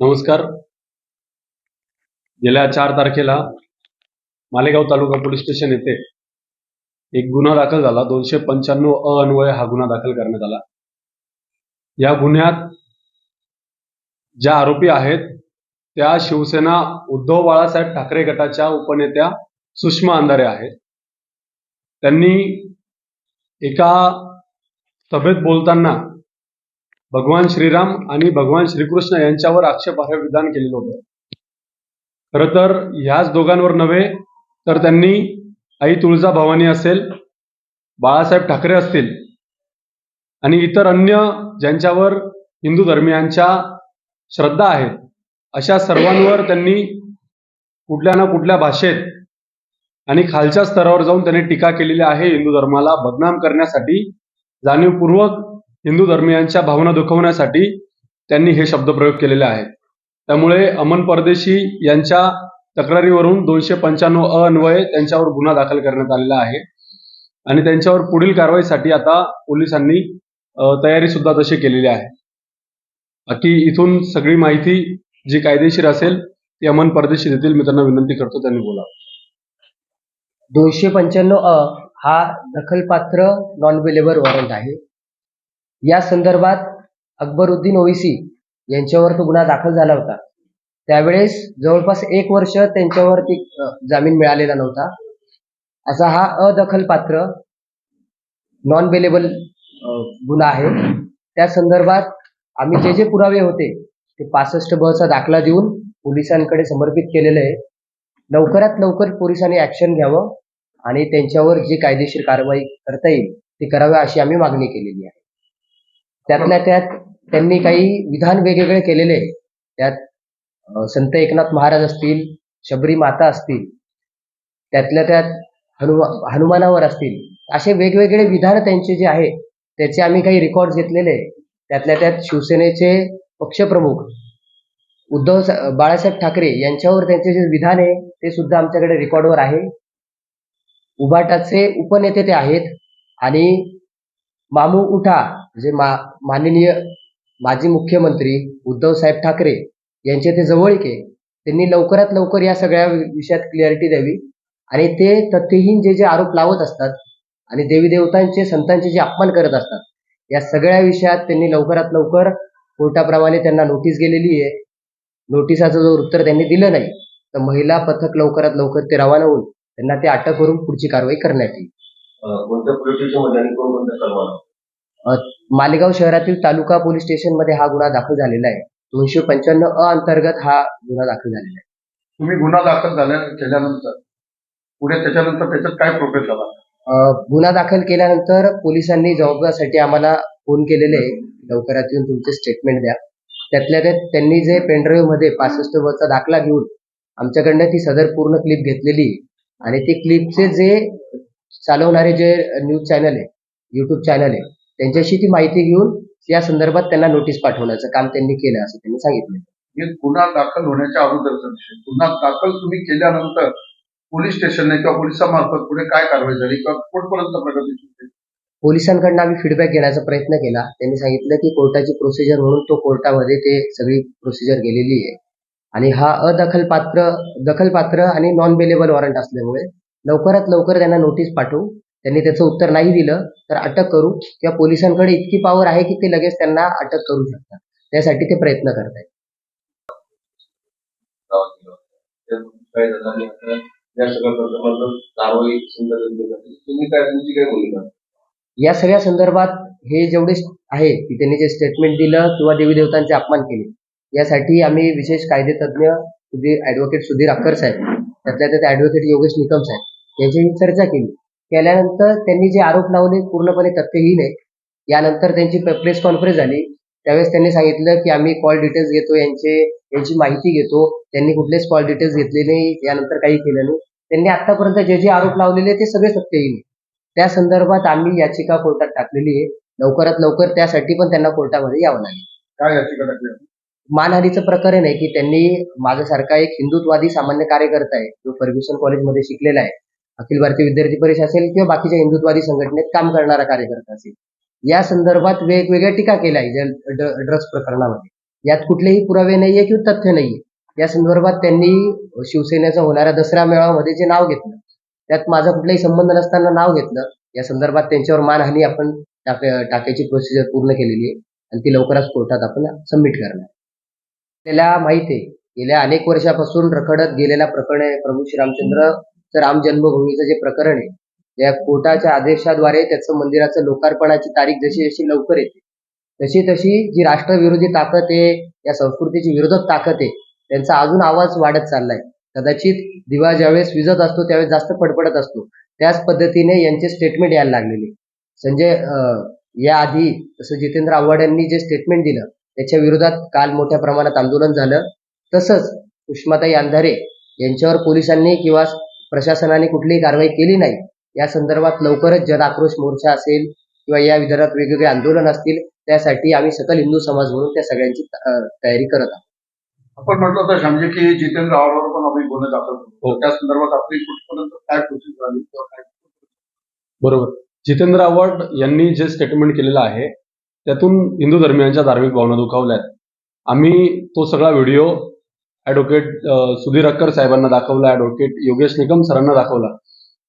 नमस्कार. गेल्या चार तारखेला मालेगाव तालुका पोलीस स्टेशन येथे एक गुन्हा दाखल झाला. दोनशे पंच्याण्णव अ अन्वय हा गुन्हा दाखल करण्यात आला. या गुन्ह्यात ज्या आरोपी आहेत त्या शिवसेना उद्धव बाळासाहेब ठाकरे गटाच्या उपनेत्या सुषमा अंधारे आहेत. त्यांनी एका सभेत बोलताना भगवान श्रीराम आणि भगवान श्रीकृष्ण यांच्यावर आक्षेपार्ह विधान केलेलं होतं. खरं तर ह्याच दोघांवर नव्हे तर त्यांनी आई तुळजा भवानी असेल बाळासाहेब ठाकरे असतील आणि इतर अन्य ज्यांच्यावर हिंदू धर्मियांच्या श्रद्धा आहेत अशा सर्वांवर त्यांनी कुठल्या ना कुठल्या भाषेत आणि खालच्या स्तरावर जाऊन त्यांनी टीका केलेली आहे हिंदू धर्माला बदनाम करण्यासाठी जाणीवपूर्वक हिंदू धर्मियांच्या भावना दुखवण्यासाठी त्यांनी हे शब्दप्रयोग केलेले आहेत. त्यामुळे अमन परदेशी यांच्या तक्रारीवरून दोनशे पंच्याण्णव अ अन्वये त्यांच्यावर गुन्हा दाखल करण्यात आलेला आहे. आणि त्यांच्यावर पुढील कारवाईसाठी आता पोलिसांनी तयारी सुद्धा तशी केलेली आहे. बाकी इथून सगळी माहिती जी कायदेशीर असेल ती अमन परदेशी देतील मी त्यांना विनंती करतो त्यांनी बोला दोनशे पंच्याण्णव अ हा दखलपात्र नॉन अवेलेबल वॉरंट आहे. या संदर्भात अकबरुद्दीन ओवेसी यांच्यावर तो गुन्हा दाखल झाला होता. त्यावेळेस जवळपास एक वर्ष त्यांच्यावरती जामीन मिळालेला नव्हता. असा हा अदखल पात्र नॉन बेलेबल गुन्हा आहे. त्या संदर्भात आम्ही जे जे पुरावे होते ते पासष्ट ब चा दाखला देऊन पोलिसांकडे समर्पित केलेलं आहे. लवकरात लवकर पोलिसांनी ऍक्शन घ्यावं आणि त्यांच्यावर जी कायदेशीर कारवाई करता येईल ती करावी अशी आम्ही मागणी केलेली आहे. त्यातल्या त्यात त्यांनी काही विधान वेगवेगळे केलेले आहे त्यात संत एकनाथ महाराज असतील शबरी माता असतील त्यातल्या त्यात हनुमा हनुमानावर असतील असे वेगवेगळे विधान त्यांचे जे आहे त्याचे आम्ही काही रेकॉर्ड घेतलेले त्यातल्या त्यात शिवसेनेचे पक्षप्रमुख उद्धव सा- बाळासाहेब ठाकरे यांच्यावर त्यांचे जे विधान आहे ते सुद्धा आमच्याकडे रेकॉर्डवर आहे. उबाटाचे उपनेते ते आहेत आणि मामू उठा जे मा माननीय माजी मुख्यमंत्री उद्धव साहेब ठाकरे यांचे ते जवळीक आहे. त्यांनी लवकरात लवकर या सगळ्या विषयात क्लिअरिटी द्यावी. आणि ते तथ्यहीन जे जे आरोप लावत असतात आणि देवी देवतांचे संतांचे जे अपमान करत असतात या सगळ्या विषयात त्यांनी लवकरात लवकर कोर्टाप्रमाणे त्यांना नोटीस गेलेली आहे. नोटिसाचं जर उत्तर त्यांनी दिलं नाही तर महिला पथक लवकरात लवकर ते रवाना होऊन त्यांना ते अटक करून पुढची कारवाई करण्यात येईल. मालेगाव शहरातील तालुका पोलीस स्टेशनमध्ये हा गुन्हा दाखल झालेला आहे. दोनशे पंच्याण्णव अ अंतर्गत हा गुन्हा दाखल झालेला आहे. तुम्ही गुन्हा दाखल झाल्या केल्यानंतर पुढे त्याच्यानंतर त्याच्यात काय प्रोग्रेस झाला? अ, गुन्हा दाखल केल्यानंतर पोलिसांनी जबाबदारीसाठी आम्हाला फोन केलेले आहे. लवकरात येऊन तुमचे स्टेटमेंट द्या. त्यातल्या त्यात त्यांनी जे पेनड्राईव्हमध्ये पासष्ट वरचा दाखला घेऊन आमच्याकडनं ती सदर पूर्ण क्लिप घेतलेली. आणि ते क्लिपचे जे चालवणारे जे न्यूज चॅनल आहे युट्यूब चॅनल आहे त्यांच्याशी ती माहिती घेऊन या संदर्भात त्यांना नोटीस पाठवण्याचं काम त्यांनी केलं असं त्यांनी सांगितलं. गुन्हा दाखल होण्याच्या अगोदरचा विषय. गुन्हा दाखल तुम्ही केल्यानंतर पोलीस स्टेशनने किंवा पोलिसांमार्फत पुढे काय कारवाई झाली किंवा कुठपर्यंत प्रगती? पोलिसांकडनं आम्ही फीडबॅक घेण्याचा प्रयत्न केला. त्यांनी सांगितलं की कोर्टाची प्रोसिजर म्हणून तो कोर्टामध्ये ते सगळी प्रोसिजर गेलेली आहे. आणि हा अदखलपात्र दखलपात्र आणि नॉन बेलेबल वॉरंट असल्यामुळे लवकरात लवकर त्यांना नोटीस पाठवू. त्यांनी त्याचं उत्तर नाही दिलं तर अटक करू किंवा पोलिसांकडे इतकी पॉवर आहे की ते लगेच त्यांना अटक करू शकतात. त्यासाठी ते प्रयत्न करत आहेत या सगळ्या संदर्भात या सगळ्या संदर्भात हे जेवढे आहे की त्यांनी जे स्टेटमेंट दिलं किंवा देवी देवतांचे अपमान केले यासाठी आम्ही विशेष कायदे तज्ज्ञ सुधीर ऍडव्होकेट सुधीर अक्कर साहेब त्यातल्या त्यात ऍडव्होकेट योगेश निकम साहेब यांच्याशी चर्चा केली. केल्यानंतर त्यांनी जे आरोप लावले पूर्णपणे तथ्यहीन आहे यानंतर त्यांची प्रेस कॉन्फरन्स झाली. त्यावेळेस त्यांनी सांगितलं की आम्ही कॉल डिटेल्स घेतो यांचे यांची माहिती घेतो. त्यांनी कुठलेच कॉल डिटेल्स घेतले नाही यानंतर काही केलं नाही. त्यांनी आतापर्यंत जे जे आरोप लावलेले ते सगळे सत्यहीन त्या संदर्भात आम्ही याचिका कोर्टात टाकलेली आहे. लवकरात लवकर त्यासाठी पण त्यांना कोर्टामध्ये यावं लागेल. काय याचिका टाकली? मानहानीचं प्रकरण आहे की त्यांनी माझ्यासारखा एक हिंदुत्वादी सामान्य कार्यकर्ता आहे जो फर्ग्युसन कॉलेजमध्ये शिकलेला आहे. अखिल भारतीय विद्यार्थी परिषद असेल किंवा बाकीच्या हिंदुत्वादी संघटनेत काम करणारा कार्यकर्ता असेल. या संदर्भात वेगवेगळ्या टीका केल्या आहे ड्रग्स प्रकरणामध्ये. यात कुठलेही पुरावे नाहीये किंवा तथ्य नाहीये. या संदर्भात त्यांनी शिवसेनेचा होणाऱ्या दसरा मेळाव्यामध्ये जे नाव घेतलं त्यात माझा कुठलाही संबंध नसताना नाव घेतलं या संदर्भात त्यांच्यावर मानहानी आपण टाक टाकायची प्रोसिजर पूर्ण केलेली आहे आणि ती लवकरच कोर्टात आपण सबमिट करणार त्याला माहिती आहे गेल्या अनेक वर्षापासून रखडत गेलेल्या प्रकरणे प्रभू श्रीरामचंद्र राम जन्मभूमीचं जे प्रकरण आहे या कोर्टाच्या आदेशाद्वारे त्याचं मंदिराचं लोकार्पणाची तारीख जशी जशी लवकर येते तशी तशी जी राष्ट्रविरोधी ताकद आहे या संस्कृतीची विरोधक ताकद आहे त्यांचा अजून आवाज वाढत चाललाय. कदाचित दिवा ज्यावेळेस विजत असतो त्यावेळेस जास्त फडफडत असतो. त्याच पद्धतीने यांचे स्टेटमेंट यायला लागलेले संजय याआधी जसं जितेंद्र आव्हाड यांनी जे स्टेटमेंट दिलं त्याच्या विरोधात काल मोठ्या प्रमाणात आंदोलन झालं. तसंच उष्माताई अंधारे यांच्यावर पोलिसांनी किंवा प्रशासनाने कुठलीही कारवाई केली नाही. या संदर्भात लवकरच जन आक्रोश मोर्चा असेल किंवा या विधानात वेगवेगळे आंदोलन असतील त्यासाठी आम्ही सकल हिंदू समाज म्हणून त्या सगळ्यांची तयारी करत आहोत. आपण म्हटलं होतं म्हणजे की जितेंद्र आव्हाडवर पण आम्ही गुन्हे दाखल हो. त्या संदर्भात आपली कुठपर्यंत काय प्रोसेस झाली किंवा काय? बरोबर. जितेंद्र आव्हाड यांनी जे स्टेटमेंट केलेलं आहे त्यातून हिंदू धर्मियांच्या धार्मिक भावना दुखावल्या आहेत. आम्ही तो सगळा व्हिडिओ ॲडव्होकेट सुधीर अक्कर साहेबांना दाखवला ॲडव्होकेट योगेश निकम सरांना दाखवला.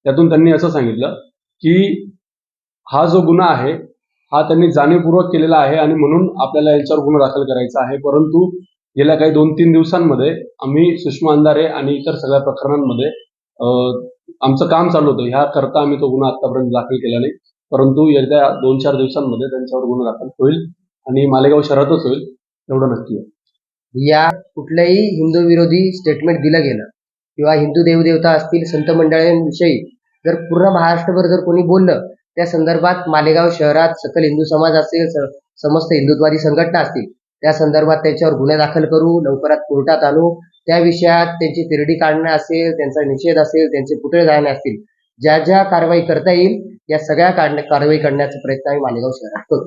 त्यातून त्यांनी असं सांगितलं की हा जो गुन्हा आहे हा त्यांनी जाणीवपूर्वक केलेला आहे आणि म्हणून आपल्याला यांच्यावर गुन्हा दाखल करायचा आहे. परंतु गेल्या काही दोन तीन दिवसांमध्ये आम्ही सुषमा अंधारे आणि इतर सगळ्या प्रकरणांमध्ये आमचं काम चालू होतं. ह्या करता आम्ही तो गुन्हा आतापर्यंत दाखल केला नाही. परंतु येत्या दोन चार दिवसांमध्ये त्यांच्यावर गुन्हा दाखल होईल आणि मालेगाव शहरातच होईल एवढं नक्की आहे. या कुठल्याही हिंदू विरोधी स्टेटमेंट दिलं गेलं किंवा हिंदू देवदेवता असतील संत मंडळांविषयी जर पूर्ण महाराष्ट्रभर जर कोणी बोललं त्या संदर्भात मालेगाव शहरात सकल हिंदू समाज असेल समस्त हिंदुत्वादी संघटना असतील त्या संदर्भात त्यांच्यावर गुन्हे दाखल करू लवकरात कोर्टात आणू त्या विषयात त्यांची तिरडी काढणे असेल त्यांचा निषेध असेल त्यांचे पुतळे जाळणे असतील ज्या ज्या कारवाई करता येईल या सगळ्या काढण्या कारवाई करण्याचा प्रयत्न आम्ही मालेगाव शहरात करू.